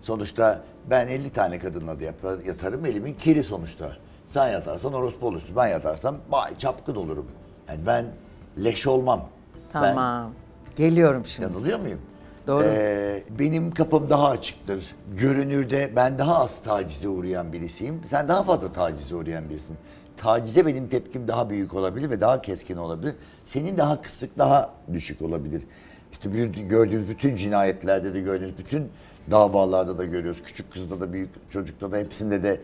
Sonuçta ben 50 tane kadınla da yapar, yatarım elimin kiri sonuçta. Sen yatarsan orospu olursun. Ben yatarsam bay çapkın olurum. Yani ben leş olmam. Tamam. Geliyorum Ben şimdi. yanılıyor muyum? Doğru. Ee, benim kapım daha açıktır. Görünürde ben daha az tacize uğrayan birisiyim. Sen daha fazla tacize uğrayan birisin. Tacize benim tepkim daha büyük olabilir ve daha keskin olabilir. Senin daha kısık, daha düşük olabilir. İşte gördüğümüz bütün cinayetlerde de gördüğümüz bütün davalarda da görüyoruz. Küçük kızda da büyük çocukta da hepsinde de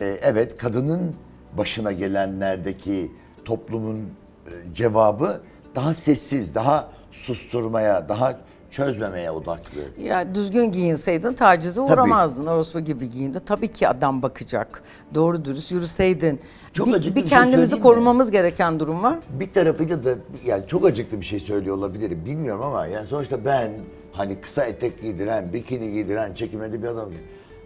e, evet kadının başına gelenlerdeki toplumun e, cevabı daha sessiz, daha susturmaya, daha çözmemeye odaklı. Ya düzgün giyinseydin tacize uğramazdın. Orospu gibi giyindi. Tabii ki adam bakacak. Doğru dürüst yürüseydin. Çok bir, acıklı bir bir şey kendimizi söyleyeyim mi? korumamız gereken durum var. Bir tarafıyla da yani çok acıklı bir şey söylüyor olabilirim bilmiyorum ama yani sonuçta ben hani kısa etek giydiren, bikini giydiren, çekimli bir adam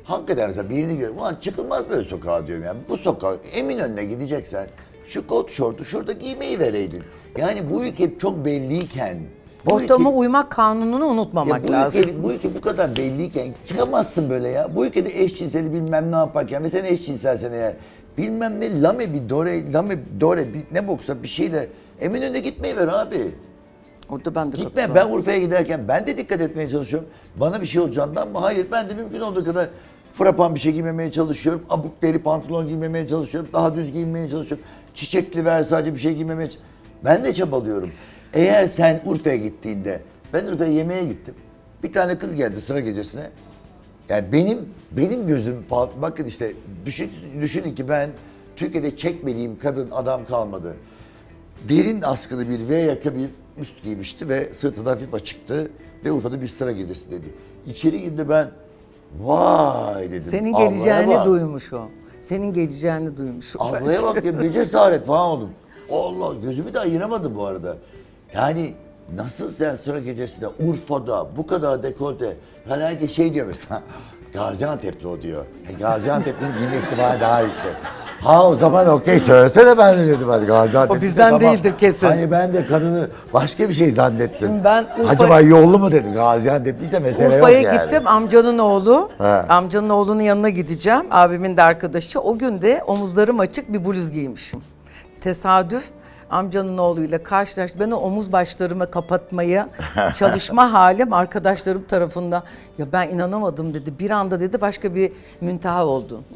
Hakikaten mesela birini görüyorum. Ulan çıkılmaz böyle sokağa diyorum yani. Bu sokak Eminönü'ne gideceksen şu kot şortu şurada giymeyi vereydin. Yani bu ülke çok belliyken Ortama ülke- uymak kanununu Ya unutmamak bu, lazım. ülke, bu ülke bu kadar belliyken çıkamazsın böyle ya. Bu ülkede eşcinseli bilmem ne yaparken ve sen eşcinselsen eğer bilmem ne lame bir dore, lame dore bir, ne boksa bir şeyle Eminönü'ne gitmeyi ver abi. Orada ben de Gitme ben Urfa'ya giderken ben de dikkat etmeye çalışıyorum. Bana bir şey olacağından mı? Hayır ben de mümkün olduğu kadar frapan bir şey giymemeye çalışıyorum. Abuk deri pantolon giymemeye çalışıyorum. Daha düz giyinmeye çalışıyorum. Çiçekli ver sadece bir şey giymemeye Ben de çabalıyorum. Eğer sen Urfa'ya gittiğinde, ben Urfa'ya yemeğe gittim. Bir tane kız geldi sıra gecesine. Yani benim benim gözüm fal- bakın işte düşün, düşünün ki ben Türkiye'de çekmediğim kadın adam kalmadı. Derin askılı bir V yaka bir üst giymişti ve sırtı da hafif açıktı ve Urfa'da bir sıra gecesi dedi. İçeri girdi ben vay dedim. Senin Ablaya geleceğini bak. duymuş o. Senin geleceğini duymuş. o Ablaya bence. bak ya ne cesaret falan oldum. Allah gözümü de ayıramadım bu arada. Yani nasıl sen sıra gecesinde Urfa'da bu kadar dekolte. Yani herkes şey diyor mesela Gaziantep'li o diyor. Yani Gaziantep'li'nin giyme ihtimali daha yüksek. Ha o zaman okey söylesene ben de dedim hadi Gaziantep'li O bizden değildir kesin. Hani ben de kadını başka bir şey zannettim. Şimdi ben Urfa- Acaba yollu mu dedim Gaziantep'liyse mesele Urfa'ya yok yani. gittim amcanın oğlu. He. Amcanın oğlunun yanına gideceğim. Abimin de arkadaşı. O gün de omuzlarım açık bir bluz giymişim. Tesadüf amcanın oğluyla karşılaştım. Ben o omuz başlarımı kapatmaya çalışma halim arkadaşlarım tarafından. Ya ben inanamadım dedi. Bir anda dedi başka bir münteha oldu.